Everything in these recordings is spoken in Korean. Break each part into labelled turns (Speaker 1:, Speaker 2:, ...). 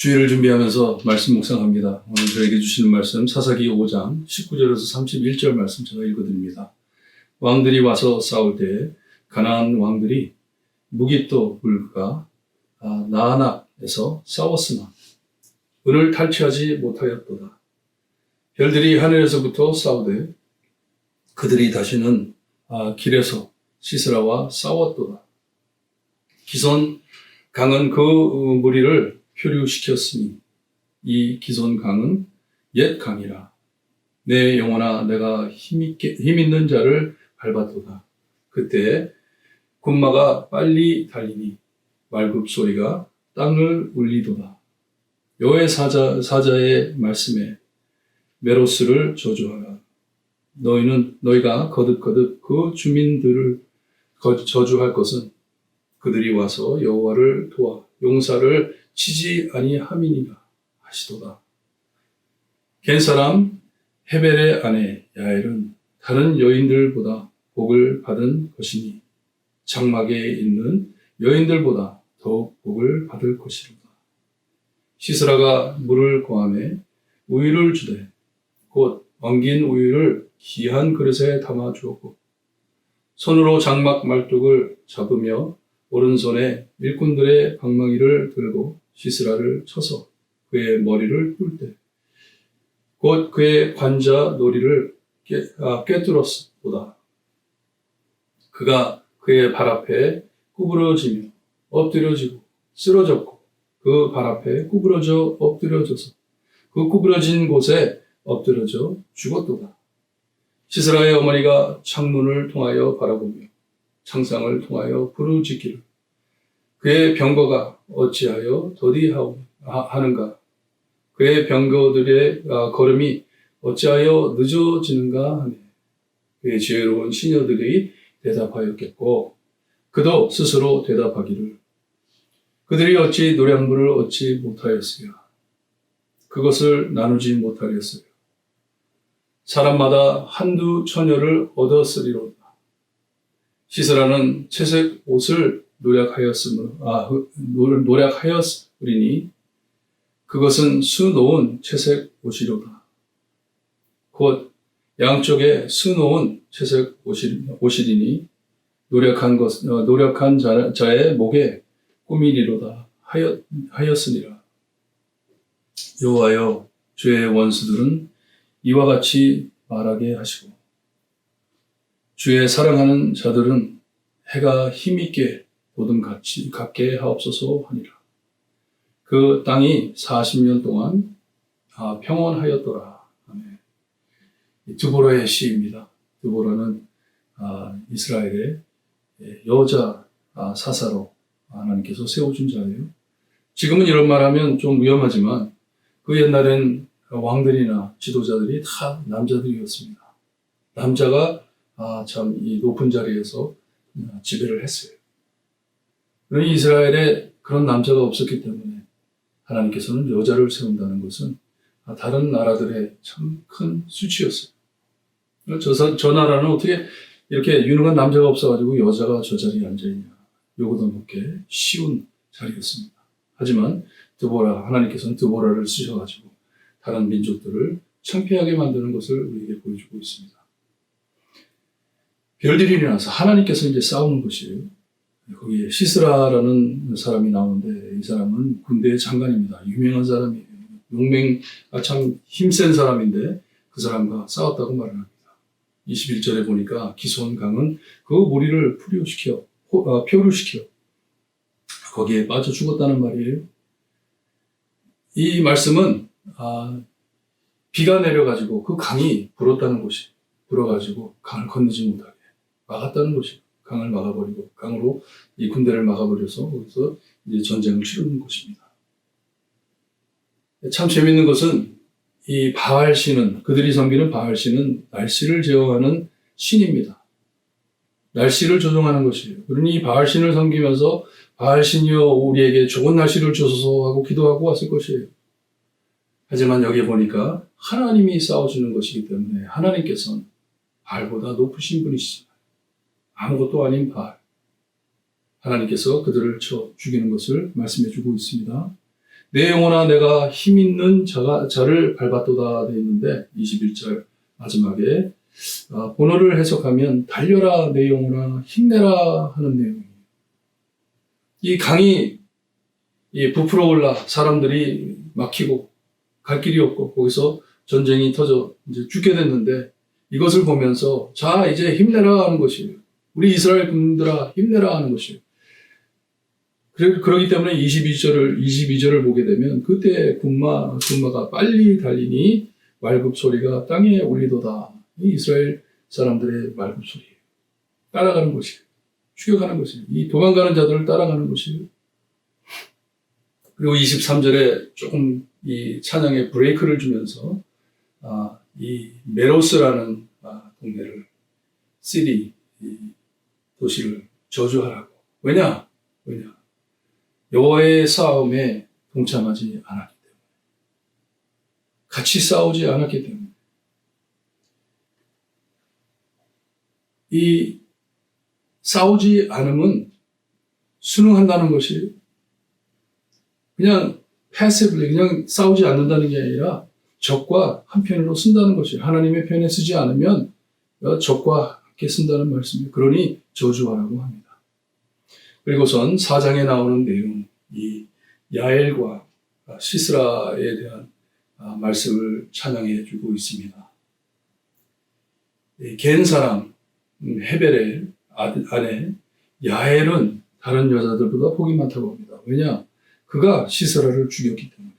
Speaker 1: 주의를 준비하면서 말씀 묵상합니다. 오늘 저에게 주시는 말씀 사사기 5장 19절에서 31절 말씀 제가 읽어드립니다. 왕들이 와서 싸울 때 가나안 왕들이 무기또 불과 아, 나아낙에서 싸웠으나 은을 탈취하지 못하였도다. 별들이 하늘에서부터 싸우되 그들이 다시는 아, 길에서 시스라와 싸웠도다. 기손 강은 그 어, 무리를 표류시켰으니 이 기손 강은 옛 강이라. 내 영혼아 내가 힘있게, 힘있는 자를 밟았도다. 그때 군마가 빨리 달리니 말굽 소리가 땅을 울리도다. 여호의 사자, 사자의 말씀에 메로스를 저주하라. 너희는 너희가 거듭거듭 그 주민들을 거- 저주할 것은 그들이 와서 여호와를 도와 용사를 치지 아니함이니라 하시도다. 겐 사람 헤벨의 아내 야엘은 다른 여인들보다 복을 받은 것이니 장막에 있는 여인들보다 더욱 복을 받을 것이로다. 시스라가 물을 고함해 우유를 주되 곧 엉긴 우유를 귀한 그릇에 담아 주었고 손으로 장막 말뚝을 잡으며 오른손에 일꾼들의 방망이를 들고 시스라를 쳐서 그의 머리를 뚫때곧 그의 관자 놀이를 깨, 아, 꿰뚫었보다 그가 그의 발 앞에 구부러지며 엎드려지고 쓰러졌고 그 발 앞에 구부러져 엎드려져서 그 구부러진 곳에 엎드려져 죽었도다. 시스라의 어머니가 창문을 통하여 바라보며 창상을 통하여 부르짖기를 그의 병거가 어찌하여 더디하는가? 그의 병거들의 아, 걸음이 어찌하여 늦어지는가 하네. 그의 지혜로운 시녀들이 대답하였겠고 그도 스스로 대답하기를 그들이 어찌 노량물을 얻지 못하였으랴? 그것을 나누지 못하겠어요 사람마다 한두 처녀를 얻었으리로다 시스라는 채색 옷을 노력하였으므로 아 그, 노- 노력하였으리니 그것은 수놓은 채색 옷이로다. 곧 양쪽에 수놓은 채색 옷이, 옷이리니 노력한 것 어, 노력한 자, 자의 목에 꾸미리로다 하였 하였으니라. 여호와여 주의 원수들은 이와 같이 말하게 하시고 주의 사랑하는 자들은 해가 힘있게 보듬 같이 갖게 하옵소서 하니라. 그 땅이 40년 동안 아, 평온하였더라. 아멘. 이 드보라의 시입니다. 드보라는 아, 이스라엘의 예, 여자 아, 사사로 하나님께서 세워준 자예요. 지금은 이런 말하면 좀 위험하지만 그 옛날엔 왕들이나 지도자들이 다 남자들이었습니다. 남자가 아, 참, 이 높은 자리에서 어, 지배를 했어요. 그러니 이스라엘에 그런 남자가 없었기 때문에 하나님께서는 여자를 세운다는 것은 아, 다른 나라들의 참 큰 수치였어요. 저, 사- 저 나라는 어떻게 이렇게 유능한 남자가 없어가지고 여자가 저 자리에 앉아있냐. 요거도 먹게 쉬운 자리였습니다. 하지만 드보라, 하나님께서는 드보라를 쓰셔가지고 다른 민족들을 창피하게 만드는 것을 우리에게 보여주고 있습니다. 별들이 일어나서 하나님께서 이제 싸우는 것이에요. 거기에 시스라라는 사람이 나오는데 이 사람은 군대의 장관입니다. 유명한 사람이에요. 용맹, 아, 참 힘센 사람인데 그 사람과 싸웠다고 말을 합니다. 21절에 보니까 기손 강은 그 무리를 풀이시켜, 아, 표류시켜 거기에 빠져 죽었다는 말이에요. 이 말씀은 아, 비가 내려가지고 그 강이 불었다는 것이 불어가지고 강을 건너지 못하게 막았다는 것이 강을 막아버리고 강으로 이 군대를 막아버려서 거기서 이제 전쟁을 치르는 것입니다. 참 재밌는 것은 이 바알 신은 그들이 섬기는 바알 신은 날씨를 제어하는 신입니다. 날씨를 조종하는 것이에요. 그러니 이 바알 신을 섬기면서 바알 신이여 우리에게 좋은 날씨를 주소서 하고 기도하고 왔을 것이에요. 하지만 여기 보니까 하나님이 싸워주는 것이기 때문에 하나님께서는 바알보다 높으신 분이시잖 아무것도 아닌 바알. 하나님께서 그들을 쳐 죽이는 것을 말씀해 주고 있습니다. 내 영혼아 내가 힘 있는 자가, 자를 밟았도다 되어 있는데 21절 마지막에 아, 본어를 해석하면 달려라 내 영혼아 힘내라 하는 내용이에요. 이 강이 이 부풀어 올라 사람들이 막히고 갈 길이 없고 거기서 전쟁이 터져 이제 죽게 됐는데 이것을 보면서 자 이제 힘내라 하는 것이에요. 우리 이스라엘 군들아 힘내라 하는 것이에요. 그러, 그러기 때문에 22절을 22절을 보게 되면 그때 군마 군마가 빨리 달리니 말굽 소리가 땅에 울리도다. 이 이스라엘 사람들의 말굽 소리예요. 따라가는 것이에요. 죽여가는 것이에요. 이 도망가는 자들을 따라가는 것이에요. 그리고 23절에 조금 이 찬양에 브레이크를 주면서 아, 이 메로스라는 아, 동네를 시리 이 도시를 저주하라고. 왜냐? 왜냐? 여호와의 싸움에 동참하지 않았기 때문에. 같이 싸우지 않았기 때문에. 이 싸우지 않음은 순응한다는 것이 그냥 패시브리 그냥 싸우지 않는다는 게 아니라 적과 한편으로 쓴다는 것이에요. 하나님의 편에 쓰지 않으면 적과 함께 쓴다는 말씀이에요. 그러니 저주하라고 합니다. 그리고선 사장에 나오는 내용, 이 야엘과 시스라에 대한 아, 말씀을 찬양해 주고 있습니다. 겐 사람 음, 헤벨의 아내 야엘은 다른 여자들보다 복이 많다고 합니다. 왜냐? 그가 시스라를 죽였기 때문에.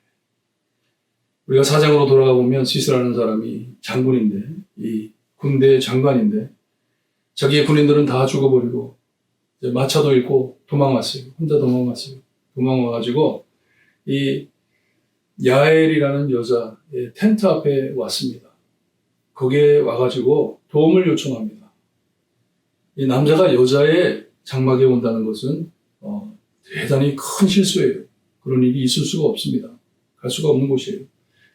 Speaker 1: 우리가 사장으로 돌아가 보면 시스라는 사람이 장군인데, 이 군대 장관인데, 자기의 군인들은 다 죽어버리고, 마차도 잃고 도망왔어요. 혼자 도망왔어요. 도망와가지고, 이 야엘이라는 여자의 텐트 앞에 왔습니다. 거기에 와가지고 도움을 요청합니다. 이 남자가 여자의 장막에 온다는 것은 어, 대단히 큰 실수예요. 그런 일이 있을 수가 없습니다. 갈 수가 없는 곳이에요.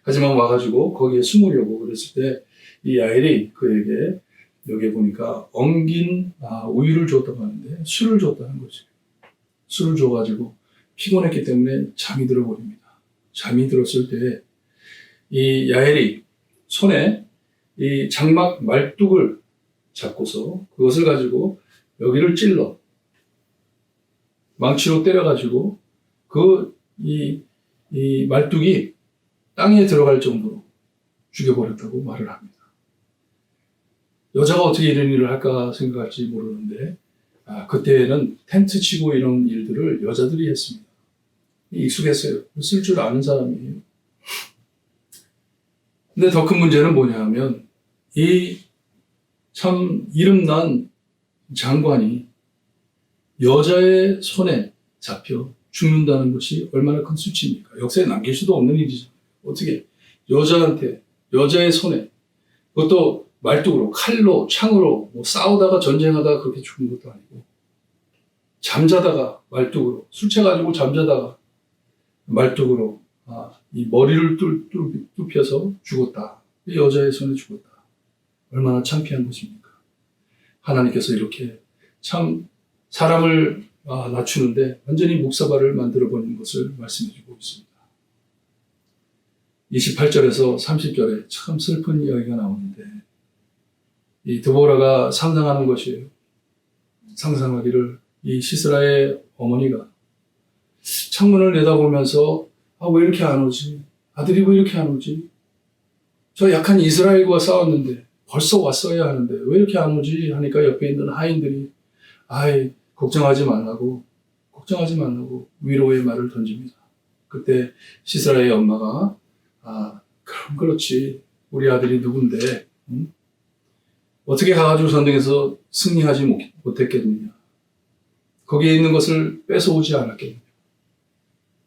Speaker 1: 하지만 와가지고 거기에 숨으려고 그랬을 때 이 야엘이 그에게 여기 보니까 엉긴 아, 우유를 줬다고 하는데 술을 줬다는 거죠. 술을 줘가지고 피곤했기 때문에 잠이 들어버립니다. 잠이 들었을 때 이 야엘이 손에 이 장막 말뚝을 잡고서 그것을 가지고 여기를 찔러 망치로 때려가지고 그이 이 말뚝이 땅에 들어갈 정도로 죽여버렸다고 말을 합니다. 여자가 어떻게 이런 일을 할까 생각할지 모르는데 아, 그때는 텐트 치고 이런 일들을 여자들이 했습니다. 익숙했어요. 쓸 줄 아는 사람이에요. 근데 더 큰 문제는 뭐냐 하면 이 참 이름난 장관이 여자의 손에 잡혀 죽는다는 것이 얼마나 큰 수치입니까? 역사에 남길 수도 없는 일이죠. 어떻게 여자한테 여자의 손에 그것도 말뚝으로 칼로 창으로 뭐 싸우다가 전쟁하다가 그렇게 죽은 것도 아니고 잠자다가 말뚝으로 술 취해가지고 잠자다가 말뚝으로 아, 이 머리를 뚫, 뚫, 뚫혀서 죽었다. 이 여자의 손에 죽었다. 얼마나 창피한 것입니까? 하나님께서 이렇게 참 사람을 아, 낮추는데 완전히 묵사발을 만들어 버리는 것을 말씀해 주고 있습니다. 28절에서 30절에 참 슬픈 이야기가 나오는데 이 드보라가 상상하는 것이에요. 상상하기를 이 시스라의 어머니가 창문을 내다보면서 아, 왜 이렇게 안 오지? 아들이 왜 이렇게 안 오지? 저 약한 이스라엘과 싸웠는데 벌써 왔어야 하는데 왜 이렇게 안 오지? 하니까 옆에 있는 하인들이 아이 걱정하지 말라고 걱정하지 말라고 위로의 말을 던집니다. 그때 시스라의 엄마가 아 그럼 그렇지 우리 아들이 누군데 응? 어떻게 가가지고 전쟁에서 승리하지 못, 못했겠느냐 거기에 있는 것을 뺏어오지 않았겠느냐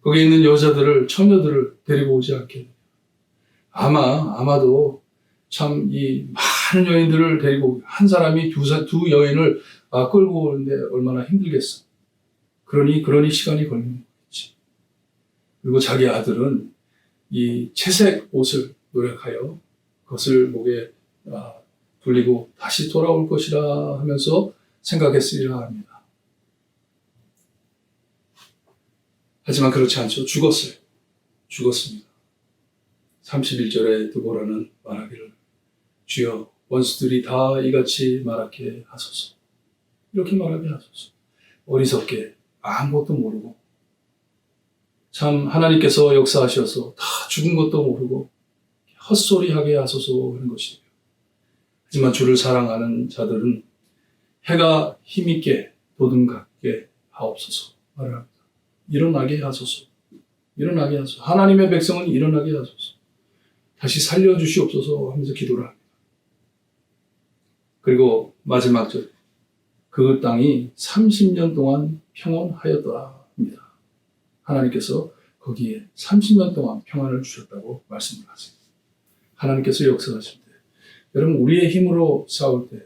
Speaker 1: 거기에 있는 여자들을 처녀들을 데리고 오지 않겠느냐 아마 아마도 참 이 많은 여인들을 데리고 한 사람이 두, 사- 두 여인을 아, 끌고 오는데 얼마나 힘들겠어. 그러니 그러니 시간이 걸리는 거겠지. 그리고 자기 아들은 이 채색 옷을 노력하여 그것을 목에 아, 돌리고 다시 돌아올 것이라 하면서 생각했으리라 합니다. 하지만 그렇지 않죠. 죽었어요. 죽었습니다. 31절에 드보라는 말하기를 주여 원수들이 다 이같이 말하게 하소서. 이렇게 말하게 하소서. 어리석게 아무것도 모르고 참 하나님께서 역사하셔서 다 죽은 것도 모르고 헛소리하게 하소서 하는 것이에요. 하지만 주를 사랑하는 자들은 해가 힘있게 도듬갑게 하옵소서 말을 합니다. 일어나게 하소서. 일어나게 하소서. 하나님의 백성은 일어나게 하소서. 다시 살려주시옵소서 하면서 기도를 합니다. 그리고 마지막 절. 그 땅이 30년 동안 평온하였더라 합니다. 하나님께서 거기에 30년 동안 평안을 주셨다고 말씀을 하세요. 하나님께서 역사하실 때, 여러분 우리의 힘으로 싸울 때,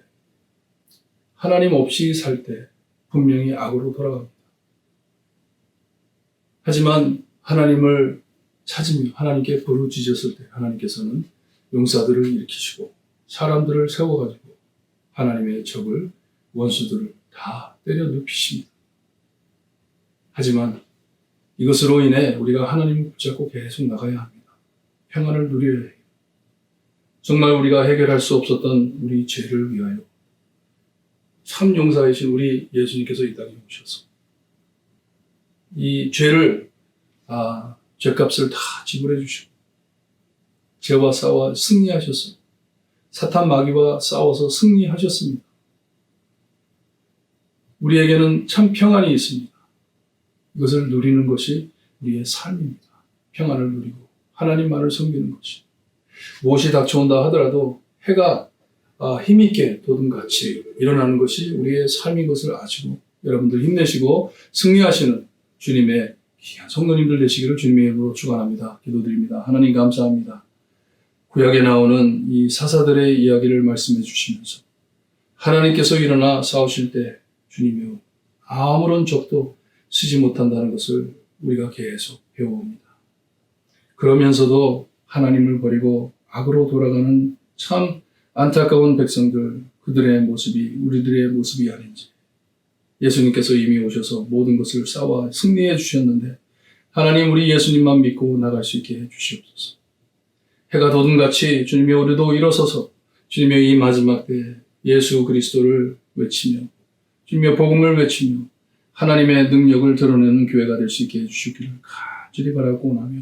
Speaker 1: 하나님 없이 살 때 분명히 악으로 돌아갑니다. 하지만 하나님을 찾으며 하나님께 부르짖었을 때 하나님께서는 용사들을 일으키시고 사람들을 세워가지고 하나님의 적을 원수들을 다 때려 눕히십니다. 하지만 이것으로 인해 우리가 하나님을 붙잡고 계속 나가야 합니다. 평안을 누려야 해요. 정말 우리가 해결할 수 없었던 우리 죄를 위하여 참 용사이신 우리 예수님께서 이 땅에 오셔서 이 죄를 아 죄값을 다 지불해 주시고 죄와 싸워 승리하셨습니다. 사탄 마귀와 싸워서 승리하셨습니다. 우리에게는 참 평안이 있습니다. 이것을 누리는 것이 우리의 삶입니다. 평안을 누리고 하나님만을 섬기는 것이 무엇이 닥쳐온다 하더라도 해가 아, 힘있게 도든같이 일어나는 것이 우리의 삶인 것을 아시고 여러분들 힘내시고 승리하시는 주님의 귀한 성도님들 되시기를 주님의 이름으로 축원합니다. 기도드립니다. 하나님 감사합니다. 구약에 나오는 이 사사들의 이야기를 말씀해 주시면서 하나님께서 일어나 싸우실 때 주님이여 아무런 적도 쓰지 못한다는 것을 우리가 계속 배워옵니다. 그러면서도 하나님을 버리고 악으로 돌아가는 참 안타까운 백성들, 그들의 모습이 우리들의 모습이 아닌지. 예수님께서 이미 오셔서 모든 것을 싸워 승리해 주셨는데, 하나님 우리 예수님만 믿고 나갈 수 있게 해 주시옵소서. 해가 돋음같이 주님의 우리도 일어서서 주님의 이 마지막 때 예수 그리스도를 외치며 주님의 복음을 외치며 하나님의 능력을 드러내는 교회가 될 수 있게 해 주시기를 간절히 바라고 원하며